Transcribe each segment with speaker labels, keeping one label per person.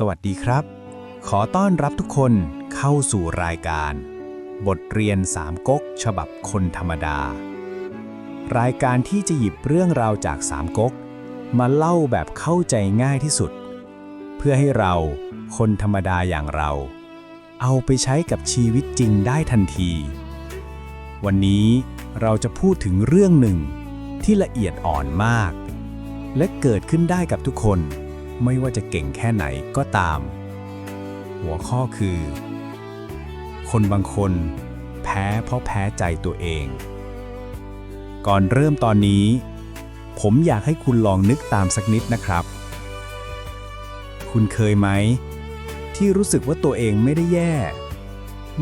Speaker 1: สวัสดีครับ ขอต้อนรับทุกคนเข้าสู่รายการ บทเรียนสามก๊กฉบับคนธรรมดา รายการที่จะหยิบเรื่องราวจากสามก๊กมาเล่าแบบเข้าใจง่ายที่สุด เพื่อให้เราคนธรรมดาอย่างเรา เอาไปใช้กับชีวิตจริงได้ทันที วันนี้เราจะพูดถึงเรื่องหนึ่งที่ละเอียดอ่อนมาก และเกิดขึ้นได้กับทุกคน ไม่ว่าจะเก่งแค่ไหนก็ตาม หัวข้อคือ คนบางคน แพ้เพราะแพ้ใจตัวเอง ก่อนเริ่มตอนนี้ ผมอยากให้คุณลองนึกตามสักนิดนะครับ คุณเคยไหม ที่รู้สึกว่าตัวเองไม่ได้แย่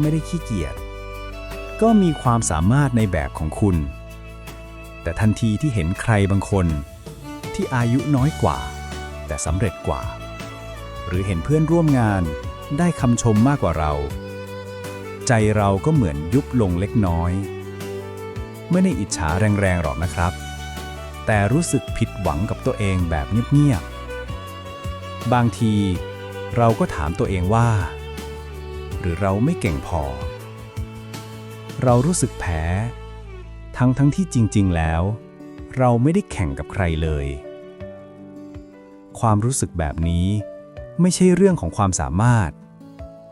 Speaker 1: ไม่ได้ขี้เกียจก็มีความสามารถในแบบของคุณ แต่ทันทีที่เห็นใครบางคน ที่อายุน้อยกว่า แต่สำเร็จกว่า หรือเห็นเพื่อนร่วมงานได้คำชมมากกว่าเรา ใจเราก็เหมือนยุบลงเล็กน้อย ไม่ได้อิจฉาแรงๆหรอกนะครับ แต่รู้สึกผิดหวังกับตัวเองแบบเงียบๆ บางทีเราก็ถามตัวเองว่า หรือเราไม่เก่งพอ เรารู้สึกแพ้ ทั้งทั้งที่จริง ๆ แล้ว เราไม่ได้แข่งกับใครเลย ความรู้สึกแบบนี้ ไม่ใช่เรื่องของความสามารถ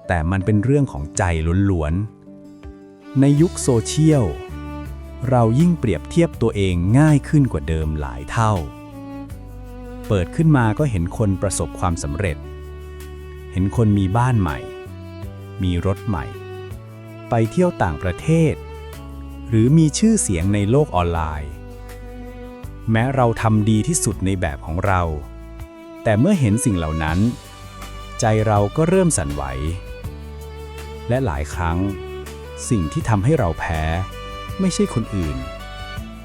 Speaker 1: แต่มันเป็นเรื่องของใจล้วนๆ ในยุคโซเชียล เรายิ่งเปรียบเทียบตัวเองง่ายขึ้นกว่าเดิมหลายเท่า เปิดขึ้นมาก็เห็นคนประสบความสำเร็จ เห็นคนมีบ้านใหม่ มีรถใหม่ ไปเที่ยวต่างประเทศ หรือมีชื่อเสียงในโลกออนไลน์แม้เราทำดีที่สุดในแบบของเรา แต่เมื่อเห็นสิ่งเหล่านั้น ใจเราก็เริ่มสั่นไหว และหลายครั้ง สิ่งที่ทำให้เราแพ้ ไม่ใช่คนอื่น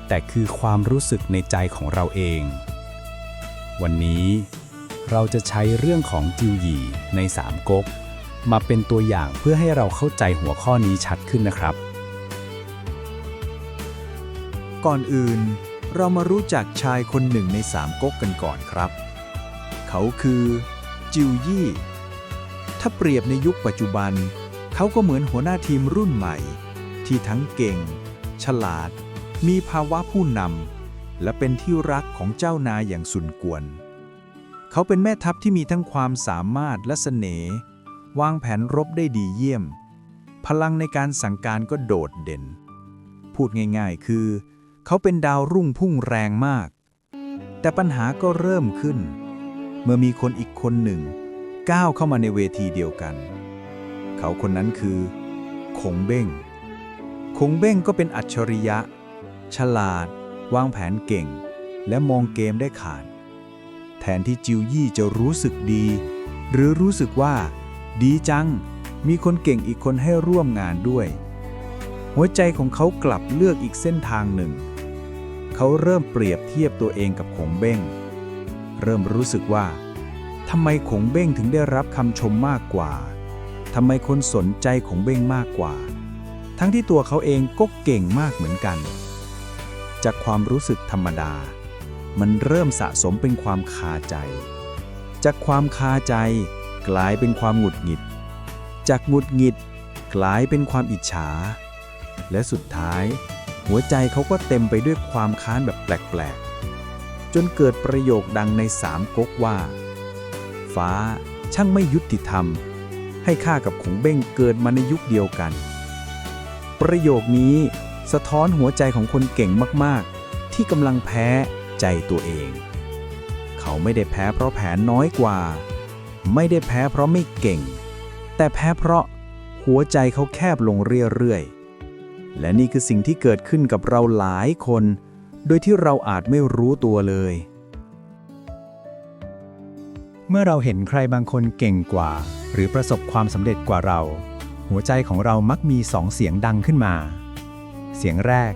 Speaker 1: แต่คือความรู้สึกในใจของเราเอง วันนี้เราจะใช้เรื่องของจิวหยีในสามก๊กมาเป็นตัวอย่างเพื่อให้เราเข้าใจหัวข้อนี้ชัดขึ้นนะครับ
Speaker 2: ก่อนอื่น เรามารู้จักชายคนหนึ่งในสามก๊กกันก่อนครับ เขาคือ จิวยี่ ถ้าเปรียบในยุคปัจจุบัน เขาก็เหมือนหัวหน้าทีมรุ่นใหม่ ที่ทั้งเก่ง ฉลาด มีภาวะผู้นำและเป็นที่รักของเจ้านายอย่างสุนกวน เขาเป็นแม่ทัพที่มีทั้งความสามารถและเสน่ห์วางแผนรบได้ดีเยี่ยม พลังในการสั่งการก็โดดเด่น พูดง่ายๆคือ เขาเป็นดาวรุ่งพุ่งแรงมาก แต่ปัญหาก็เริ่มขึ้น เมื่อมีคนอีกคนหนึ่ง ก้าวเข้ามาในเวทีเดียวกัน เขาคนนั้นคือคงเบ้งคงเบ้งก็เป็นอัจฉริยะ ฉลาด วางแผนเก่ง และมองเกมได้ขาด แทนที่จิวยี่จะรู้สึกดี หรือรู้สึกว่า ดีจัง มีคนเก่งอีกคนให้ร่วมงานด้วย หัวใจของเขากลับเลือกอีกเส้นทางหนึ่ง เขาเริ่มเปรียบเทียบตัวเองกับขงเบ้ง เริ่มรู้สึกว่าทำไมขงเบ้งถึงได้รับคำชมมากกว่าทำไมคนสนใจขงเบ้งมากกว่า ทั้งที่ตัวเขาเองก็เก่งมากเหมือนกัน จากความรู้สึกธรรมดา มันเริ่มสะสมเป็นความคาใจ จากความคาใจ กลายเป็นความหงุดหงิด จากหงุดหงิด กลายเป็นความอิจฉา และสุดท้าย หัวใจเขาก็เต็มไปด้วยความค้านแบบแปลกๆ จนเกิดประโยคดังในสามก๊กว่า ฟ้าช่างไม่ยุติธรรม ให้ข้ากับขงเบ้งเกิดมาในยุคเดียวกัน ประโยคนี้สะท้อนหัวใจของคนเก่งมากๆ ที่กำลังแพ้ใจตัวเอง เขาไม่ได้แพ้เพราะแผนน้อยกว่า ไม่ได้แพ้เพราะไม่เก่ง แต่แพ้เพราะหัวใจเขาแคบลงเรื่อยๆ และนี่คือสิ่งที่เกิดขึ้นกับเราหลายคน โดยที่เราอาจไม่รู้ตัวเลย
Speaker 1: เมื่อเราเห็นใครบางคนเก่งกว่า หรือประสบความสำเร็จกว่าเรา หัวใจของเรามักมีสองเสียงดังขึ้นมา เสียงแรก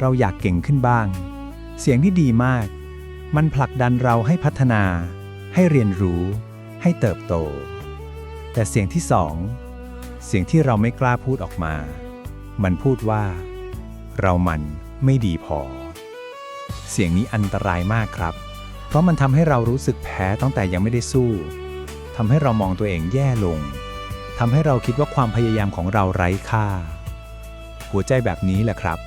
Speaker 1: เราอยากเก่งขึ้นบ้าง เสียงที่ดีมาก มันผลักดันเราให้พัฒนา ให้เรียนรู้ ให้เติบโต แต่เสียงที่สองเสียงที่เราไม่กล้าพูดออกมา มันพูดว่า เรามันไม่ดีพอ เสียงนี้อันตรายมากครับ เพราะมันทำให้เรารู้สึกแพ้ตั้งแต่ยังไม่ได้สู้ทำให้เรามองตัวเองแย่ลงทำให้เราคิดว่าความพยายามของเราไร้ค่า หัวใจแบบนี้แหละครับ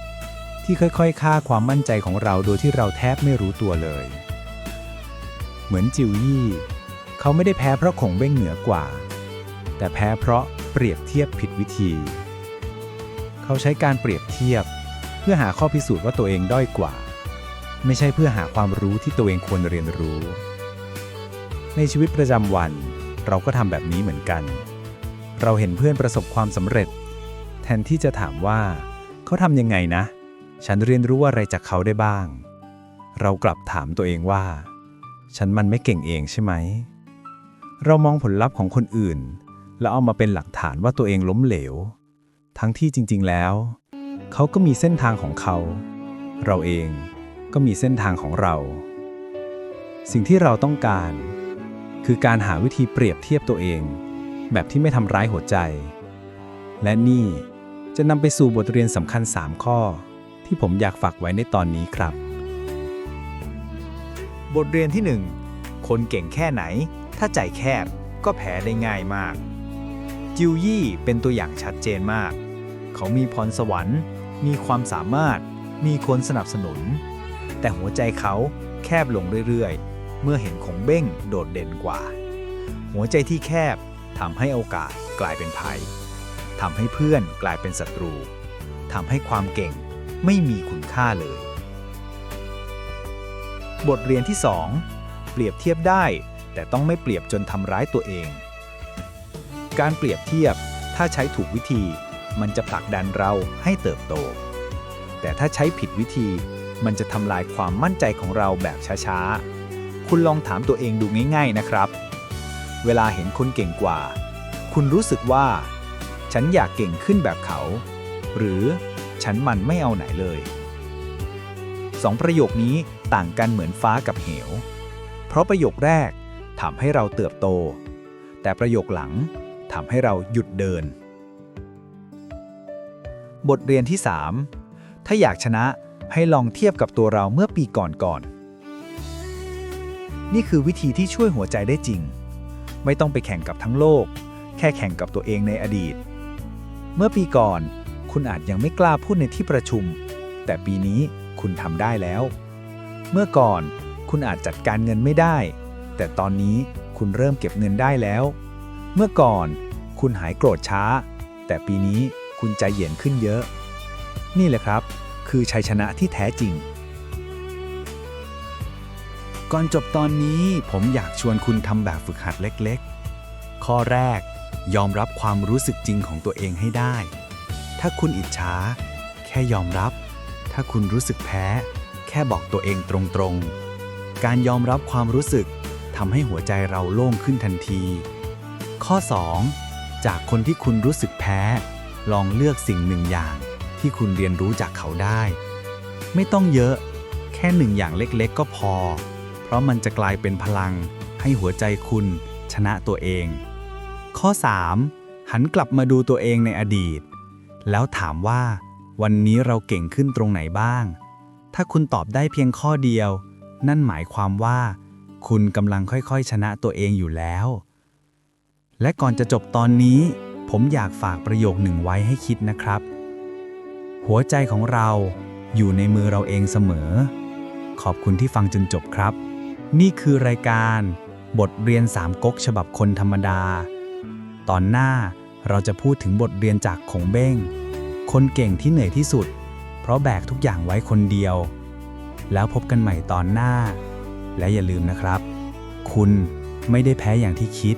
Speaker 1: ที่ค่อยๆฆ่าความมั่นใจของเราโดยที่เราแทบไม่รู้ตัวเลย เหมือนจิวยี่ เขาไม่ได้แพ้เพราะคงเบ้งเหนือกว่า แต่แพ้เพราะเปรียบเทียบผิดวิธี เขาใช้การเปรียบเทียบ เพื่อหาข้อพิสูจน์ว่าตัวเองด้อยกว่า ไม่ใช่เพื่อหาความรู้ที่ตัวเองควรเรียนรู้ ในชีวิตประจำวัน เราก็ทำแบบนี้เหมือนกัน เราเห็นเพื่อนประสบความสำเร็จ แทนที่จะถามว่า เขาทำยังไงนะ ฉันเรียนรู้อะไรจากเขาได้บ้าง เรากลับถามตัวเองว่า ฉันมันไม่เก่งเองใช่ไหม เรามองผลลัพธ์ของคนอื่น แล้วเอามาเป็นหลักฐานว่าตัวเองล้มเหลว ทั้งที่จริง ๆ แล้ว เขาก็มีเส้นทางของเขา เราเอง ก็มีเส้นทางของเรา สิ่งที่เราต้องการ คือการหาวิธีเปรียบเทียบตัวเอง แบบที่ไม่ทำร้ายหัวใจ และนี่จะนำไปสู่บทเรียนสำคัญ 3 ข้อ ที่ผมอยากฝากไว้ในตอนนี้ครับ
Speaker 3: บทเรียนที่ 1 คนเก่งแค่ไหน ถ้าใจแคบก็แพ้ได้ง่ายมาก จิวยี่เป็นตัวอย่างชัดเจนมาก เขามีพรสวรรค์ มีความสามารถ มีคนสนับสนุน แต่หัวใจเขาแคบลงเรื่อยๆ เมื่อเห็นคงเบ้งโดดเด่นกว่า หัวใจที่แคบทำให้โอกาสกลายเป็นภัยทำให้เพื่อนกลายเป็นศัตรูทำให้ความเก่งไม่มีคุณค่าเลย บทเรียนที่ 2 เปรียบเทียบได้ แต่ต้องไม่เปรียบจนทำร้ายตัวเอง การเปรียบเทียบถ้าใช้ถูกวิธี มันจะผลักดันเราให้เติบโต แต่ถ้าใช้ผิดวิธี มันจะทำลายความมั่นใจของเราแบบช้าๆ คุณลองถามตัวเองดูง่าย ๆนะครับ เวลาเห็นคนเก่งกว่า คุณรู้สึกว่า ฉันอยากเก่งขึ้นแบบเขา หรือฉันมันไม่เอาไหนเลยสองประโยคนี้ต่างกันเหมือนฟ้ากับเหว เพราะประโยคแรกทำให้เราเติบโต แต่ประโยคหลังทำให้เราหยุดเดิน บทเรียนที่ 3 ถ้าอยากชนะ ให้ลองเทียบกับตัวเราเมื่อปีก่อนก่อนนี่คือวิธีที่ช่วยหัวใจได้จริง ไม่ต้องไปแข่งกับทั้งโลก แค่แข่งกับตัวเองในอดีต เมื่อปีก่อน คุณอาจยังไม่กล้าพูดในที่ประชุม แต่ปีนี้คุณทำได้แล้ว เมื่อก่อนคุณอาจจัดการเงินไม่ได้ แต่ตอนนี้คุณเริ่มเก็บเงินได้แล้ว เมื่อก่อนคุณหายโกรธช้า แต่ปีนี้คุณใจเย็นขึ้นเยอะ นี่แหละครับ คือชัยชนะที่แท้จริง
Speaker 1: ก่อนจบตอนนี้ผมอยากชวนคุณทำแบบฝึกหัดเล็กๆ ข้อแรก ยอมรับความรู้สึกจริงของตัวเองให้ได้ ถ้าคุณอิจฉาแค่ยอมรับ ถ้าคุณรู้สึกแพ้ แค่บอกตัวเองตรงๆ การยอมรับความรู้สึกทำให้หัวใจเราโล่งขึ้นทันที ข้อ 2 จากคนที่คุณรู้สึกแพ้ ลองเลือกสิ่งหนึ่งอย่าง ที่คุณเรียนรู้จากเขาได้ ไม่ต้องเยอะ แค่หนึ่งอย่างเล็กๆ ก็พอ เพราะมันจะกลายเป็นพลัง ให้หัวใจคุณชนะตัวเอง ข้อ 3. หันกลับมาดูตัวเองในอดีต แล้วถามว่า วันนี้เราเก่งขึ้นตรงไหนบ้าง ถ้าคุณตอบได้เพียงข้อเดียว นั่นหมายความว่า คุณกำลังค่อยๆ ชนะตัวเองอยู่แล้ว และก่อนจะจบตอนนี้ ผมอยากฝากประโยคหนึ่งไว้ให้คิดนะครับ หัวใจของเราอยู่ในมือเราเองเสมอ ขอบคุณที่ฟังจนจบครับ นี่คือรายการบทเรียนสามก๊กฉบับคนธรรมดา ตอนหน้าเราจะพูดถึงบทเรียนจากขงเบ้ง คนเก่งที่เหนื่อยที่สุด เพราะแบกทุกอย่างไว้คนเดียว แล้วพบกันใหม่ตอนหน้า และอย่าลืมนะครับ คุณไม่ได้แพ้อย่างที่คิด